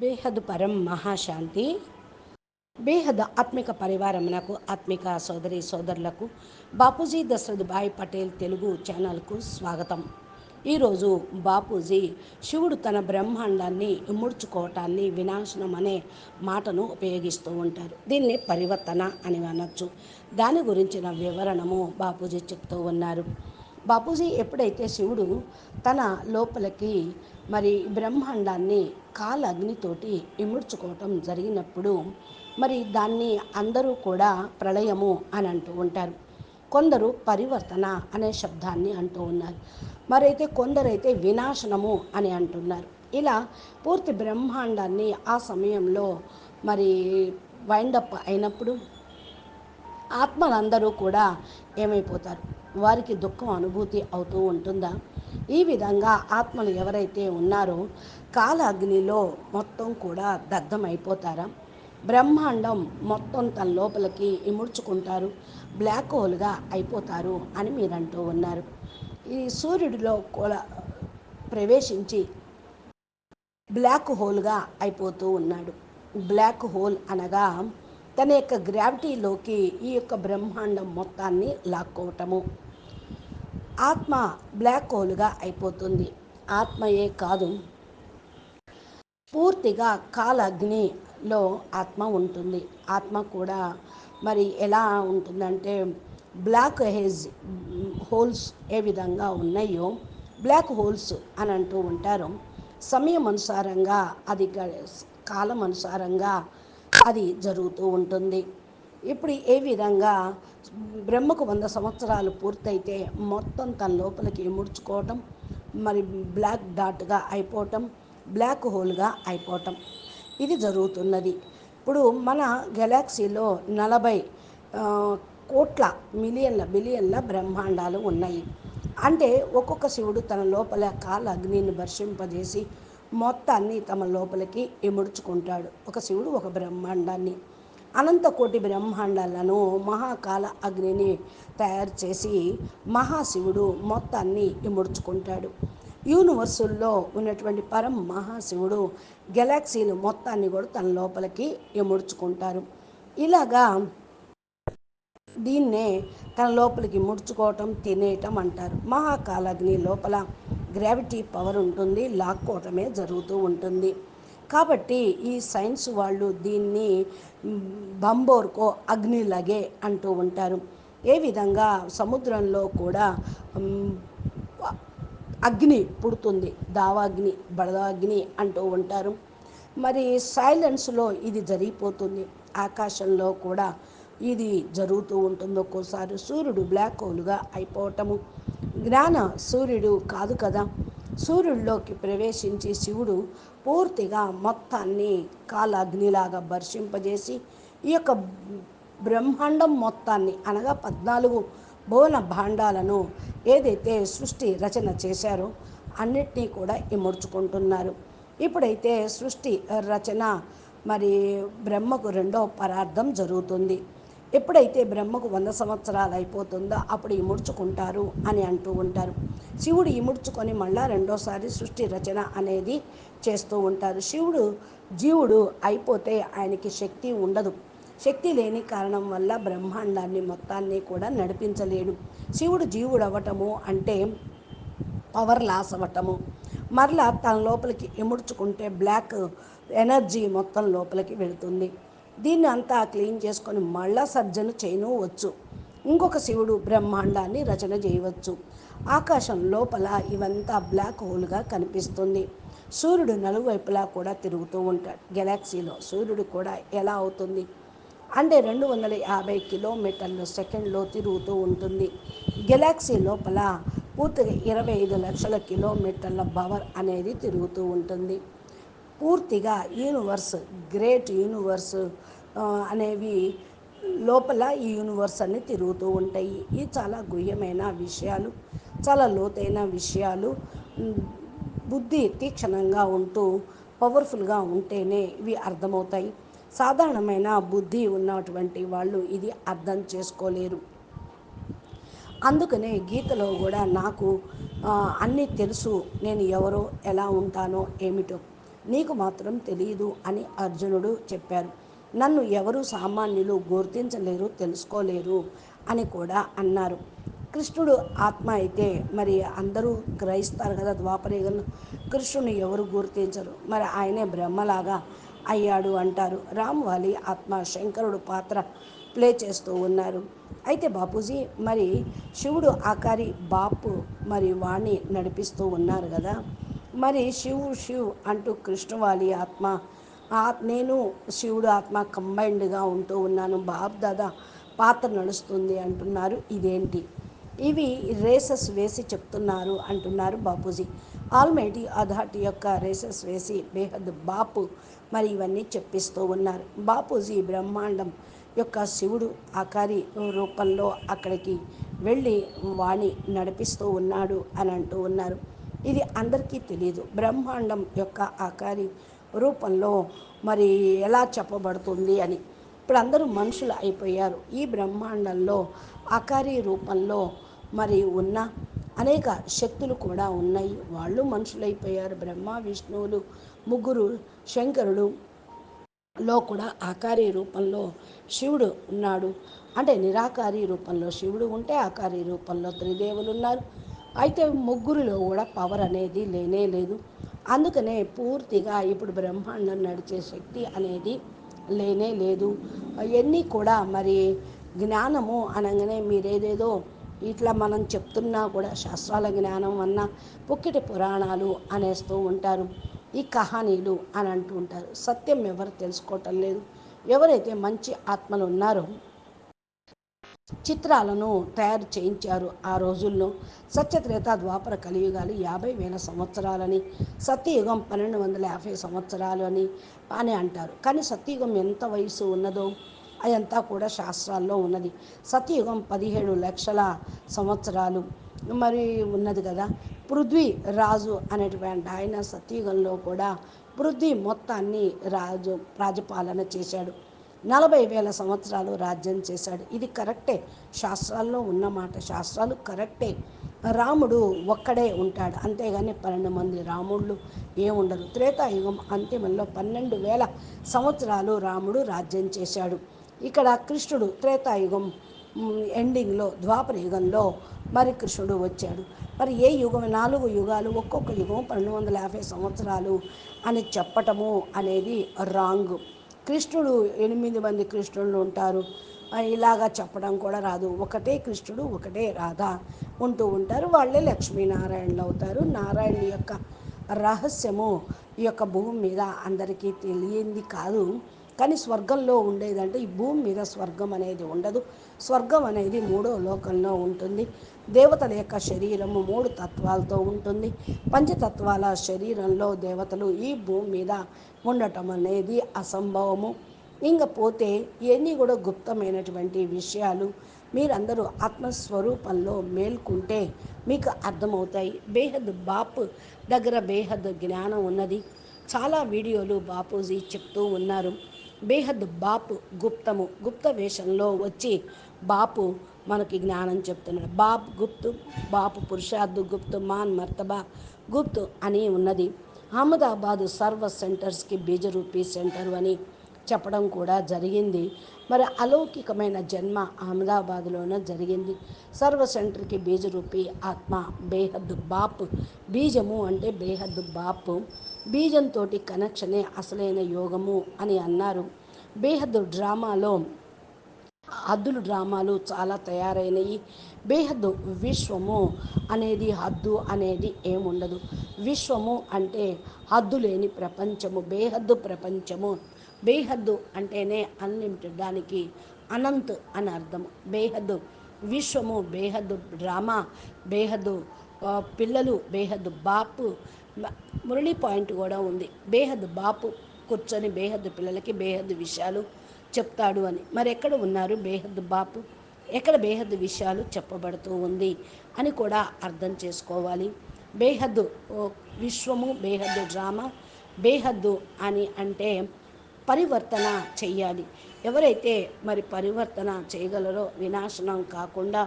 బేహద్ పరం మహాశాంతి. బేహద్ ఆత్మిక పరివారమునకు ఆత్మిక సోదరి సోదరులకు బాపూజీ దశరథ్ భాయ్ పటేల్ తెలుగు ఛానల్కు స్వాగతం. ఈరోజు బాపూజీ శివుడు తన బ్రహ్మాండాన్ని ముడుచుకోవటాన్ని వినాశనం అనే మాటను ఉపయోగిస్తూ ఉంటారు. దీన్ని పరివర్తన అని అనొచ్చు. దాని గురించిన వివరణము బాపూజీ చెప్తూ ఉన్నారు. బాపూజీ ఎప్పుడైతే శివుడు తన లోపలికి మరి బ్రహ్మాండాన్ని కాల అగ్నితోటి ఇముడ్చుకోవటం జరిగినప్పుడు మరి దాన్ని అందరూ కూడా ప్రళయము అని అంటూ ఉంటారు. కొందరు పరివర్తన అనే శబ్దాన్ని అంటూ ఉన్నారు. మరైతే కొందరైతే వినాశనము అని అంటున్నారు. ఇలా పూర్తి బ్రహ్మాండాన్ని ఆ సమయంలో మరి వైండప్ అయినప్పుడు ఆత్మలందరూ కూడా ఏమైపోతారు? వారికి దుఃఖం అనుభూతి అవుతూ ఉంటుందా? ఈ విధంగా ఆత్మలు ఎవరైతే ఉన్నారో కాల అగ్నిలో మొత్తం కూడా దగ్ధమైపోతారా? బ్రహ్మాండం మొత్తం తన లోపలికి ఇముడ్చుకుంటారు బ్లాక్ హోల్గా అయిపోతారు అని మీరంటూ ఉన్నారు. ఈ సూర్యుడిలో కూడా ప్రవేశించి బ్లాక్ హోల్గా అయిపోతూ ఉన్నాడు. బ్లాక్ హోల్ అనగా తన యొక్క గ్రావిటీలోకి ఈ యొక్క బ్రహ్మాండం మొత్తాన్ని లాక్కోవటము. ఆత్మ బ్లాక్ హోల్గా అయిపోతుంది. ఆత్మయే కాదు. పూర్తిగా కాలగ్నిలో ఆత్మ ఉంటుంది. ఆత్మ కూడా మరి ఎలా ఉంటుందంటే బ్లాక్ హెజ్ హోల్స్ ఏ విధంగా ఉన్నాయో బ్లాక్ హోల్స్ అని అంటూ ఉంటారు. సమయం అనుసారంగా అది కాలం అనుసారంగా అది జరుగుతూ ఉంటుంది. ఇప్పుడు ఏ విధంగా బ్రహ్మకు వంద సంవత్సరాలు పూర్తయితే మొత్తం తన లోపలికి ముడుచుకోవటం మరి బ్లాక్ డాట్గా అయిపోవటం బ్లాక్ హోల్గా అయిపోవటం ఇది జరుగుతున్నది. ఇప్పుడు మన గెలాక్సీలో నలభై కోట్ల మిలియన్ల బిలియన్ల బ్రహ్మాండాలు ఉన్నాయి. అంటే ఒక్కొక్క శివుడు తన లోపల కాల అగ్నిని వర్షింపజేసి మొత్తాన్ని తమ లోపలికి ఇముడుచుకుంటాడు. ఒక శివుడు ఒక బ్రహ్మాండాన్ని. అనంత కోటి బ్రహ్మాండాలను మహాకాల అగ్నిని తయారు చేసి మహాశివుడు మొత్తాన్ని ఇముడుచుకుంటాడు. యూనివర్సుల్లో ఉన్నటువంటి పరం మహాశివుడు గెలాక్సీలు మొత్తాన్ని కూడా తన లోపలికి ఇముడుచుకుంటారు. ఇలాగా దీన్నే తన లోపలికి ముడుచుకోవటం తినేయటం అంటారు. మహాకాలగ్ని లోపల గ్రావిటీ పవర్ ఉంటుంది లాక్కోవటమే జరుగుతూ ఉంటుంది. కాబట్టి ఈ సైన్స్ వాళ్ళు దీన్ని బంబోర్కో అగ్నిలగే అంటూ ఉంటారు. ఏ విధంగా సముద్రంలో కూడా అగ్ని పుడుతుంది దావాగ్ని బడదాగ్ని అంటూ ఉంటారు. మరి సైలెన్స్లో ఇది జరిగిపోతుంది. ఆకాశంలో కూడా ఇది జరుగుతూ ఉంటుంది ఒక్కోసారి. సూర్యుడు బ్లాక్ హోల్గా అయిపోవటము. జ్ఞాన సూర్యుడు కాదు కదా? సూర్యుడిలోకి ప్రవేశించి శివుడు పూర్తిగా మొత్తాన్ని కాలాగ్నిలాగా వర్షింపజేసి ఈ యొక్క బ్రహ్మాండం మొత్తాన్ని అనగా పద్నాలుగు భువన భాండాలను ఏదైతే సృష్టి రచన చేశారో అన్నిటినీ కూడా ఇముడ్చుకుంటున్నారు. ఇప్పుడైతే సృష్టి రచన మరి బ్రహ్మకు రెండో పరార్థం జరుగుతుంది. ఎప్పుడైతే బ్రహ్మకు వంద సంవత్సరాలు అయిపోతుందో అప్పుడు ఇముడ్చుకుంటారు అని అంటూ ఉంటారు. శివుడు ఇముడ్చుకొని మళ్ళా రెండోసారి సృష్టి రచన అనేది చేస్తూ ఉంటారు. శివుడు జీవుడు అయిపోతే ఆయనకి శక్తి ఉండదు. శక్తి లేని కారణం వల్ల బ్రహ్మాండాన్ని మొత్తాన్ని కూడా నడిపించలేడు. శివుడు జీవుడు అవ్వటము అంటే పవర్ లాస్ అవ్వటము. మరలా తన లోపలికి ఇముడ్చుకుంటే బ్లాక్ ఎనర్జీ మొత్తం లోపలికి వెళుతుంది. దీన్ని అంతా క్లీన్ చేసుకొని మళ్ళా సర్జన చేయనవచ్చు. ఇంకొక శివుడు బ్రహ్మాండాన్ని రచన చేయవచ్చు. ఆకాశం లోపల ఇవంతా బ్లాక్ హోల్గా కనిపిస్తుంది. సూర్యుడు నలువైపులా కూడా తిరుగుతూ ఉంటాడు. గెలాక్సీలో సూర్యుడు కూడా ఎలా అవుతుంది? అంటే రెండు వందల యాభై కిలోమీటర్లు సెకండ్లో తిరుగుతూ ఉంటుంది. గెలాక్సీ లోపల పూర్తిగా ఇరవై ఐదు లక్షల కిలోమీటర్ల పవర్ అనేది తిరుగుతూ ఉంటుంది. పూర్తిగా యూనివర్స్ గ్రేట్ యూనివర్స్ అనేవి లోపల ఈ యూనివర్స్ అన్ని తిరుగుతూ ఉంటాయి. ఇవి చాలా గుహ్యమైన విషయాలు చాలా లోతైన విషయాలు. బుద్ధి తీక్షణంగా ఉంటూ పవర్ఫుల్గా ఉంటేనే ఇవి అర్థమవుతాయి. సాధారణమైన బుద్ధి ఉన్నటువంటి వాళ్ళు ఇది అర్థం చేసుకోలేరు. అందుకనే గీతలో కూడా నాకు అన్నీ తెలుసు నేను ఎవరో ఎలా ఉంటానో ఏమిటో నీకు మాత్రం తెలియదు అని అర్జునుడు చెప్పారు. నన్ను ఎవరు సామాన్యులు గుర్తించలేరు తెలుసుకోలేరు అని కూడా అన్నారు. కృష్ణుడు ఆత్మ అయితే మరి అందరూ గ్రహిస్తారు కదా ద్వాపరేగలు కృష్ణుని ఎవరు గుర్తించరు? మరి ఆయనే బ్రహ్మలాగా అయ్యాడు అంటారు. రామ్వాలి ఆత్మ శంకరుడు పాత్ర ప్లే చేస్తూ ఉన్నారు. అయితే బాపూజీ మరి శివుడు ఆకారి బాపు మరి వాణ్ణి నడిపిస్తూ ఉన్నారు కదా. మరి శివు శివ్ అంటూ కృష్ణవాలి ఆత్మ నేను శివుడు ఆత్మ కంబైన్డ్గా ఉంటూ ఉన్నాను. బాబు దాదా పాత్ర నడుస్తుంది అంటున్నారు. ఇదేంటి? ఇవి రేసెస్ వేసి చెప్తున్నారు అంటున్నారు బాపూజీ. ఆల్మైటీ అథార్టీ యొక్క రేసెస్ వేసి బేహద్ బాపు మరి ఇవన్నీ చెప్పిస్తూ ఉన్నారు. బాపూజీ బ్రహ్మాండం యొక్క శివుడు ఆకారి రూపంలో అక్కడికి వెళ్ళి వాణి నడిపిస్తూ ఉన్నాడు అని అంటూ ఉన్నారు. ఇది అందరికీ తెలియదు బ్రహ్మాండం యొక్క ఆకారి రూపంలో మరి ఎలా చెప్పబడుతుంది అని. ఇప్పుడు అందరూ మనుషులు అయిపోయారు. ఈ బ్రహ్మాండంలో ఆకారి రూపంలో మరి ఉన్న అనేక శక్తులు కూడా ఉన్నాయి. వాళ్ళు మనుషులైపోయారు. బ్రహ్మ విష్ణువులు ముగ్గురు శంకరుడు లో కూడా ఆకారి రూపంలో శివుడు ఉన్నాడు. అంటే నిరాకారి రూపంలో శివుడు ఉంటే ఆకారి రూపంలో త్రిదేవులు ఉన్నారు. అయితే ముగ్గురిలో కూడా పవర్ అనేది లేనే లేదు. అందుకనే పూర్తిగా ఇప్పుడు బ్రహ్మాండం నడిచే శక్తి అనేది లేనే లేదు. అవన్నీ కూడా మరి జ్ఞానము అనగానే మీరేదేదో ఇట్లా మనం చెప్తున్నా కూడా శాస్త్రాల జ్ఞానం అన్న పుక్కిటి పురాణాలు అనేస్తూ ఉంటారు. ఈ కహానీలు అని అంటూ ఉంటారు. సత్యం ఎవరు తెలుసుకోవటం లేదు. ఎవరైతే మంచి ఆత్మలు ఉన్నారో చిత్రాలను తయారు చేయించారు ఆ రోజుల్లో. సత్యత్రేత ద్వాపర కలియుగాలు యాభై వేల సంవత్సరాలని సత్యయుగం పన్నెండు వందల యాభై సంవత్సరాలు అని అని అంటారు. కానీ సత్యయుగం ఎంత వయసు ఉన్నదో అదంతా కూడా శాస్త్రాల్లో ఉన్నది. సత్యయుగం పదిహేడు లక్షల సంవత్సరాలు మరి ఉన్నది కదా. పృథ్వీ రాజు అనేటువంటి ఆయన సత్యయుగంలో కూడా పృథ్వీ మొత్తాన్ని రాజు రాజపాలన చేశాడు. నలభై వేల సంవత్సరాలు రాజ్యం చేశాడు. ఇది కరెక్టే. శాస్త్రాల్లో ఉన్నమాట శాస్త్రాలు కరెక్టే. రాముడు ఒక్కడే ఉంటాడు. అంతేగాని పన్నెండు మంది రాముళ్ళు ఏముండరు త్రేతాయుగం అంతిమంలో పన్నెండు వేల సంవత్సరాలు రాముడు రాజ్యం చేశాడు. ఇక్కడ కృష్ణుడు త్రేతాయుగం ఎండింగ్లో ద్వాపర యుగంలో మరి కృష్ణుడు వచ్చాడు. మరి ఏ యుగం? నాలుగు యుగాలు ఒక్కొక్క యుగం పన్నెండు వందల యాభై సంవత్సరాలు అని చెప్పటము అనేది రాంగ్. కృష్ణుడు ఎనిమిది మంది కృష్ణుళ్ళు ఉంటారు. ఇలాగా చెప్పడం కూడా రాదు. ఒకటే కృష్ణుడు ఒకటే రాధ ఉంటూ ఉంటారు. వాళ్ళే లక్ష్మీనారాయణులు అవుతారు. నారాయణ యొక్క రహస్యము ఈ యొక్క భూమి మీద అందరికీ తెలియంది కాదు. కానీ స్వర్గంలో ఉండేదంటే ఈ భూమి మీద స్వర్గం అనేది ఉండదు. స్వర్గం అనేది మూడో లోకంలో ఉంటుంది. దేవతల యొక్క శరీరము మూడు తత్వాలతో ఉంటుంది. పంచతత్వాల శరీరంలో దేవతలు ఈ భూమి మీద ఉండటం అనేది అసంభవము. ఇంకపోతే ఇవన్నీ కూడా గుప్తమైనటువంటి విషయాలు మీరందరూ ఆత్మస్వరూపంలో మేల్కుంటే మీకు అర్థమవుతాయి. బేహద్ బాప్ దగ్గర బేహద్ జ్ఞానం ఉన్నది. చాలా వీడియోలు బాపూజీ చెప్తూ ఉన్నారు. బేహద్ బాపు గుప్తము. గుప్త వేషంలో వచ్చి బాపు మనకి జ్ఞానం చెప్తున్నాడు. బాప్ గుప్తు బాపు పురుషార్థు గుప్తు మాన్ మర్తబా గుప్తు అని ఉన్నది. అహ్మదాబాదు సర్వ సెంటర్స్కి బీజరూపీ సెంటర్ అని చెప్పడం కూడా జరిగింది. మరి అలౌకికమైన జన్మ అహ్మదాబాద్లోనే జరిగింది. సర్వ సెంటర్కి బీజరూపి ఆత్మ బేహద్దు బాపు. బీజము అంటే బేహద్దు బాపు. బీజంతో కనెక్షనే అసలైన యోగము అని అన్నారు. బేహద్దు డ్రామాలో హద్దులు డ్రామాలు చాలా తయారైనవి బేహద్దు విశ్వము అనేది హద్దు అనేది ఏముండదు. విశ్వము అంటే హద్దు లేని ప్రపంచము బేహద్దు ప్రపంచము. బేహద్దు అంటేనే అన్లిమిటెడ్ దానికి అనంత్ అని అర్థం. బేహద్దు విశ్వము బేహద్దు డ్రామా బేహద్దు పిల్లలు బేహద్దు బాపు మురళీ పాయింట్ కూడా ఉంది. బేహద్దు బాపు కూర్చొని బేహద్దు పిల్లలకి బేహద్దు విషయాలు చెప్తాడు అని. మరి ఎక్కడ ఉన్నారు బేహద్దు బాపు? ఎక్కడ బేహద్దు విషయాలు చెప్పబడుతూ ఉంది అని కూడా అర్థం చేసుకోవాలి. బేహద్దు విశ్వము బేహద్దు డ్రామా బేహద్దు అని అంటే పరివర్తన చెయ్యాలి. ఎవరైతే మరి పరివర్తన చేయగలరో వినాశనం కాకుండా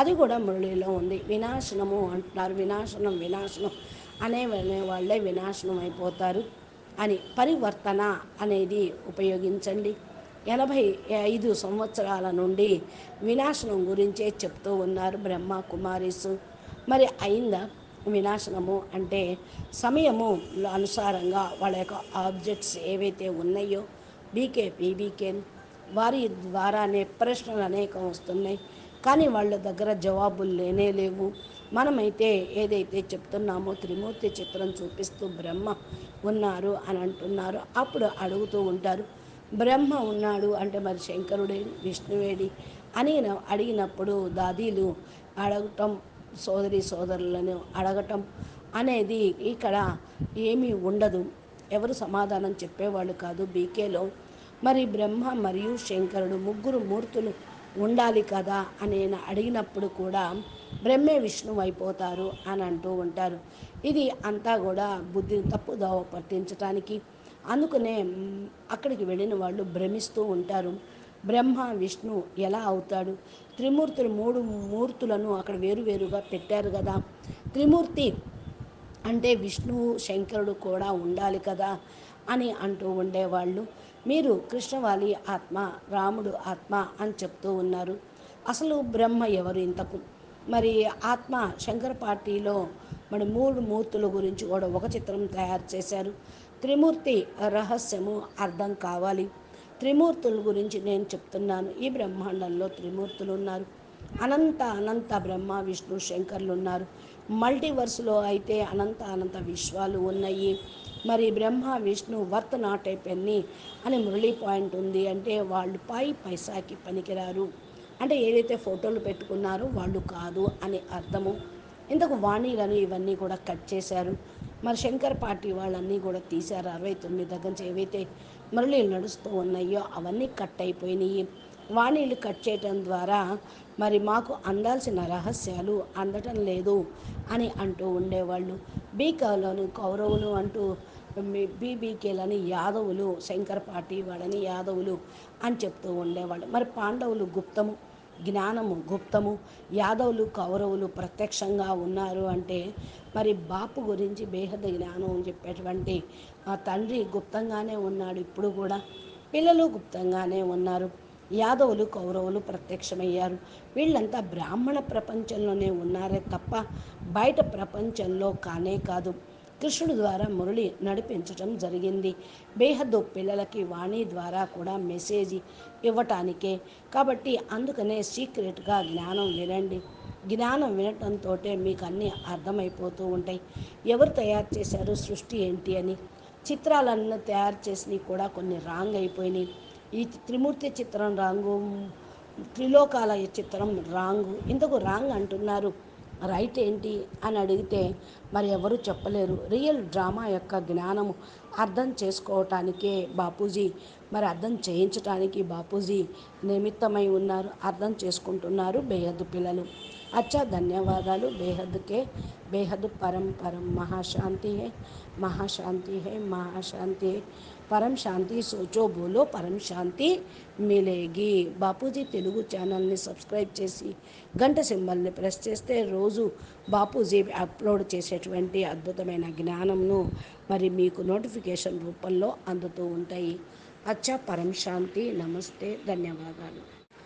అది కూడా మురళిలో ఉంది. వినాశనము అంటున్నారు. వినాశనం వినాశనం అనే వాళ్ళే వినాశనం అయిపోతారు అని పరివర్తన అనేది ఉపయోగించండి. ఎనభై ఐదు సంవత్సరాల నుండి వినాశనం గురించే చెప్తూ ఉన్నారు బ్రహ్మ కుమారీసు మరి అయిందా వినాశనము? అంటే సమయము అనుసారంగా వాళ్ళ యొక్క ఆబ్జెక్ట్స్ ఏవైతే ఉన్నాయో బీకే పీబీకే వారి ద్వారానే ప్రశ్నలు అనేకం వస్తున్నాయి. కానీ వాళ్ళ దగ్గర జవాబులు లేనే లేవు. మనమైతే ఏదైతే చెప్తున్నామో త్రిమూర్తి చిత్రం చూపిస్తూ బ్రహ్మ ఉన్నారు అని అంటున్నారు. అప్పుడు అడుగుతూ ఉంటారు బ్రహ్మ ఉన్నాడు అంటే మరి శంకరుడే విష్ణువేడి అని అడిగినప్పుడు దాదీలు అడగటం సోదరి సోదరులను అడగటం అనేది ఇక్కడ ఏమీ ఉండదు. ఎవరు సమాధానం చెప్పేవాళ్ళు కాదు బీకేలో. మరి బ్రహ్మ మరియు శంకరుడు ముగ్గురు మూర్తులు ఉండాలి కదా అని నేను అడిగినప్పుడు కూడా బ్రహ్మే విష్ణువు అయిపోతారు అని అంటూ ఉంటారు. ఇది అంతా కూడా బుద్ధిని తప్పుదోవ పట్టించడానికి అందుకనే అక్కడికి వెళ్ళిన వాళ్ళు భ్రమిస్తూ ఉంటారు. బ్రహ్మ విష్ణు ఎలా అవుతాడు? త్రిమూర్తులు మూడు మూర్తులను అక్కడ వేరువేరుగా పెట్టారు కదా. త్రిమూర్తి అంటే విష్ణువు శంకరుడు కూడా ఉండాలి కదా అని అంటూ ఉండేవాళ్ళు. మీరు కృష్ణవాలి ఆత్మ రాముడు ఆత్మ అని చెప్తూ ఉన్నారు. అసలు బ్రహ్మ ఎవరు ఇంతకు? మరి ఆత్మ శంకర పార్టీలో మరి మూడు మూర్తుల గురించి కూడా ఒక చిత్రం తయారు చేశారు. త్రిమూర్తి రహస్యము అర్థం కావాలి. త్రిమూర్తుల గురించి నేను చెప్తున్నాను. ఈ బ్రహ్మాండంలో త్రిమూర్తులు ఉన్నారు అనంత అనంత బ్రహ్మ విష్ణు శంకర్లు ఉన్నారు మల్టీవర్స్లో అయితే అనంత అనంత విశ్వాలు ఉన్నాయి. మరి Brahma Vishnu worth not a penny అని మురళీ పాయింట్ ఉంది అంటే వాళ్ళు పై పైసాకి పనికిరారు. అంటే ఏదైతే ఫోటోలు పెట్టుకున్నారో వాళ్ళు కాదు అని అర్థము. ఇంతకు వాణీలను ఇవన్నీ కూడా కట్ చేశారు. మరి శంకర్ పార్టీ వాళ్ళన్నీ కూడా తీశారు. అరవై తొమ్మిది దగ్గర నుంచి ఏవైతే మురళీలు నడుస్తూ ఉన్నాయో అవన్నీ కట్ అయిపోయినాయి. వాణీలు కట్ చేయటం ద్వారా మరి మాకు అందాల్సిన రహస్యాలు అందటం లేదు అని అంటూ ఉండేవాళ్ళు. బీకాలోని కౌరవులు అంటూ బీబీకేలని యాదవులు శంకర్ పార్టీ వాళ్ళని యాదవులు అని చెప్తూ ఉండేవాళ్ళు. మరి పాండవులు గుప్తము జ్ఞానము గుప్తము యాదవులు కౌరవులు ప్రత్యక్షంగా ఉన్నారు అంటే మరి బాపు గురించి బేహద జ్ఞానం అని చెప్పేటువంటి ఆ తండ్రి గుప్తంగానే ఉన్నాడు ఇప్పుడు కూడా. పిల్లలు గుప్తంగానే ఉన్నారు. యాదవులు కౌరవులు ప్రత్యక్షమయ్యారు. వీళ్ళంతా బ్రాహ్మణ ప్రపంచంలోనే ఉన్నారే తప్ప బయట ప్రపంచంలో కానే కాదు. కృష్ణుడి ద్వారా మురళి నడిపించటం జరిగింది. బేహద్దు పిల్లలకి వాణి ద్వారా కూడా మెసేజ్ ఇవ్వటానికే. కాబట్టి అందుకనే సీక్రెట్గా జ్ఞానం వినండి. జ్ఞానం వినటంతో మీకు అన్నీ అర్థమైపోతూ ఉంటాయి. ఎవరు తయారు చేశారు సృష్టి ఏంటి అని? చిత్రాలన్నీ తయారు చేసినవి కూడా కొన్ని రాంగ్ అయిపోయినాయి. ఈ త్రిమూర్తి చిత్రం రాంగు త్రిలోకాల చిత్రం రాంగు. ఇందుకు రాంగ్ అంటున్నారు. రైట్ ఏంటి అని అడిగితే మరి ఎవరు చెప్పలేరు. రియల్ డ్రామా యొక్క జ్ఞానము అర్థం చేసుకోవటానికే బాపూజీ మరి అర్థం చేయించటానికి బాపూజీ నిమిత్తమై ఉన్నారు. అర్థం చేసుకుంటున్నారు బేహద్దు పిల్లలు. అచ్చా ధన్యవాదాలు. బేహద్కే బేహద్ పరం పరం. మహాశాంతి హే మహాశాంతి హే మహాశాంతి హే. పరం శాంతి సోచో బోలో పరం శాంతి మిలేగి. బాపూజీ తెలుగు ఛానల్ని సబ్స్క్రైబ్ చేసి గంట సింబల్ని ప్రెస్ చేస్తే రోజు బాపూజీ అప్లోడ్ చేసేటువంటి అద్భుతమైన జ్ఞానంను మరి మీకు నోటిఫికేషన్ రూపంలో అందుతూ ఉంటాయి. అచ్చా పరం శాంతి. నమస్తే. ధన్యవాదాలు.